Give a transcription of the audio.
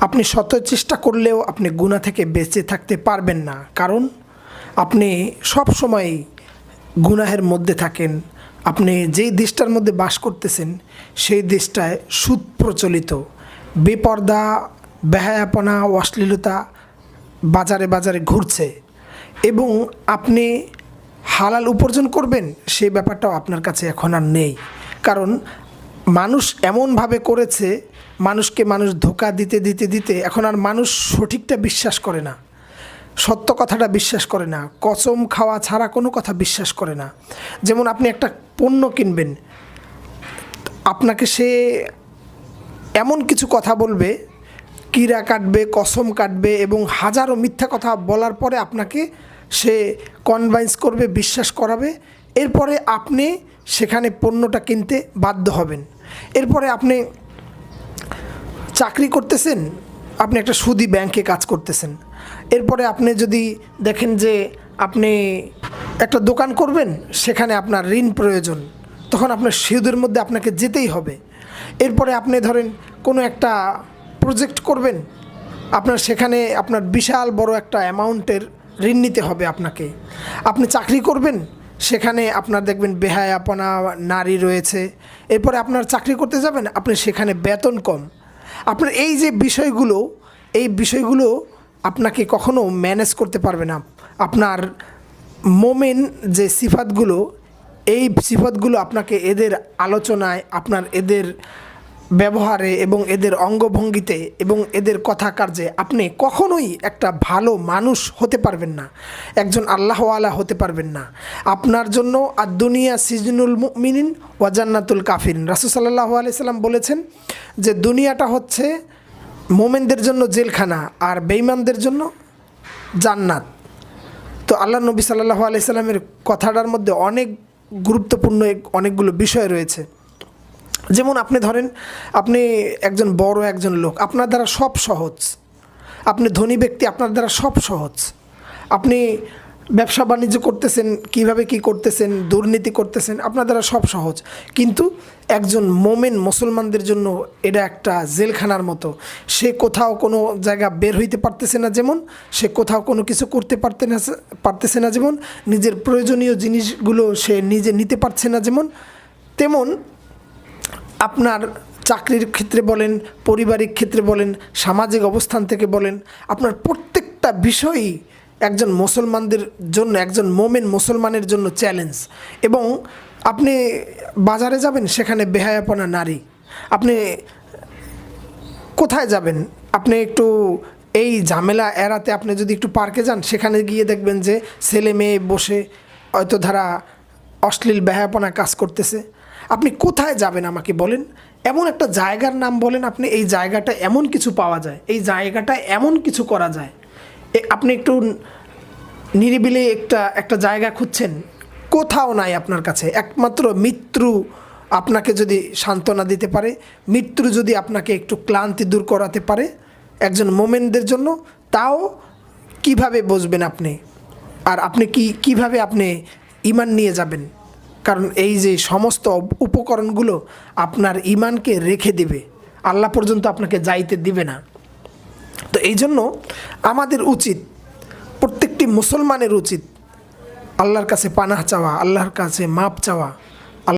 আপনি শত চেষ্টা করলেও আপনি গুণা থেকে বেঁচে থাকতে পারবেন না। কারণ আপনি সব সময় গুনাহের মধ্যে থাকেন। আপনি যেই দেশটার মধ্যে বাস করতেছেন, সেই দেশটায় সুদ প্রচলিত। বেপর্দা, বেহায়াপনা, অশ্লীলতা বাজারে বাজারে ঘুরছে। এবং আপনি হালাল উপার্জন করবেন, সেই ব্যাপারটাও আপনার কাছে এখন আর নেই। কারণ মানুষ এমনভাবে করেছে, মানুষকে মানুষ ধোকা দিতে দিতে দিতে, এখন আর মানুষ সঠিকটা বিশ্বাস করে না। সত্য কথাটা বিশ্বাস করে না, কসম খাওয়া ছাড়া কোনো কথা বিশ্বাস করে না। যেমন আপনি একটা পণ্য কিনবেন, আপনাকে সে এমন কিছু কথা বলবে কীরা কাটবে, কসম কাটবে এবং হাজারো মিথ্যা কথা বলার পরে আপনাকে সে কনভাইন্স করবে, বিশ্বাস করাবে, এরপরে আপনি সেখানে পণ্যটা কিনতে বাধ্য হবেন। এরপরে আপনি চাকরি করতেছেন, আপনি একটা সুদি ব্যাংকে কাজ করতেছেন। এরপরে আপনি যদি দেখেন যে আপনি একটা দোকান করবেন, সেখানে আপনার ঋণ প্রয়োজন, তখন আপনার সুদের মধ্যে আপনাকে যেতেই হবে। এরপরে আপনি ধরেন কোনো একটা প্রজেক্ট করবেন, আপনার সেখানে আপনার বিশাল বড় একটা অ্যামাউন্টের ঋণ নিতে হবে আপনাকে। আপনি চাকরি করবেন সেখানে আপনার দেখবেন বেহায়াপনা, নারী রয়েছে। এরপরে আপনার চাকরি করতে যাবেন, আপনি সেখানে বেতন কম। আপনার এই যে বিষয়গুলো, এই বিষয়গুলো আপনাকে কখনো ম্যানেজ করতে পারবে না। আপনার মোমেন যে সিফাতগুলো, এই সিফাতগুলো আপনাকে এদের আলোচনায়, আপনার এদের ব্যবহারে এবং এদের অঙ্গভঙ্গিতে এবং এদের কথা কার্যে আপনি কখনোই একটা ভালো মানুষ হতে পারবেন না। একজন আল্লাহওয়ালা হতে পারবেন না। আপনার জন্য আর দুনিয়া সিজনুল মিনিন ওয়াজান্নাতুল কাফিন রাসুসাল্লাহ আলাইসাল্লাম বলেছেন যে দুনিয়াটা হচ্ছে মোমেনদের জন্য জেলখানা আর বেইমানদের জন্য জান্নাত। তো আল্লাহ নবী সাল্লাহ আলাইসাল্লামের কথাটার মধ্যে অনেক গুরুত্বপূর্ণ অনেকগুলো বিষয় রয়েছে। যেমন আপনি ধরেন, আপনি একজন বড় একজন লোক, আপনার দ্বারা সব সহজ। আপনি ধনী ব্যক্তি, আপনার দ্বারা সব সহজ। আপনি ব্যবসা বাণিজ্য করতেছেন, কীভাবে কি করতেছেন, দুর্নীতি করতেছেন, আপনার দ্বারা সব সহজ। কিন্তু একজন মোমেন মুসলমানদের জন্য এটা একটা জেলখানার মতো। সে কোথাও কোনো জায়গা বের হইতে পারতেছে না যেমন, সে কোথাও কোনো কিছু করতে পারতে না, পারতেছে না যেমন, নিজের প্রয়োজনীয় জিনিসগুলো সে নিজে নিতে পারছে না যেমন, তেমন আপনার চাকরির ক্ষেত্রে বলেন, পারিবারিক ক্ষেত্রে বলেন, সামাজিক অবস্থান থেকে বলেন, আপনার প্রত্যেকটা বিষয়ই একজন মুসলমানদের জন্য, একজন মোমেন মুসলমানের জন্য চ্যালেঞ্জ এবং আপনি বাজারে যাবেন, সেখানে বেহায়াপনা নারী। আপনি কোথায় যাবেন? আপনি একটু এই ঝামেলা এড়াতে আপনি যদি একটু পার্কে যান, সেখানে গিয়ে দেখবেন যে ছেলে মেয়ে বসে হয়তো ধারা অশ্লীল বেহায়াপনা কাজ করতেছে। আপনি কোথায় যাবেন আমাকে বলেন? এমন একটা জায়গার নাম বলেন আপনি, এই জায়গাটা এমন কিছু পাওয়া যায়, এই জায়গাটা এমন কিছু করা যায়। আপনি একটু নিরিবিলি একটা একটা জায়গা খুঁজছেন, কোথাও নাই আপনার কাছে, একমাত্র মৃত্যু আপনাকে যদি সান্ত্বনা দিতে পারে, মৃত্যু যদি আপনাকে একটু ক্লান্তি দূর করাতে পারে, একজন মোমেনদের জন্য, তাও কীভাবে বসবেন আপনি? আর আপনি কি, কীভাবে আপনি ইমান নিয়ে যাবেন? কারণ এই যে সমস্ত উপকরণগুলো আপনার ইমানকে রেখে দেবে, আল্লাহ পর্যন্ত আপনাকে যাইতে দিবে না। তো এই জন্য আমাদের উচিত, প্রত্যেকটি মুসলমানের উচিত আল্লাহর কাছে পানাহ চাওয়া, আল্লাহর কাছে মাপ চাওয়া।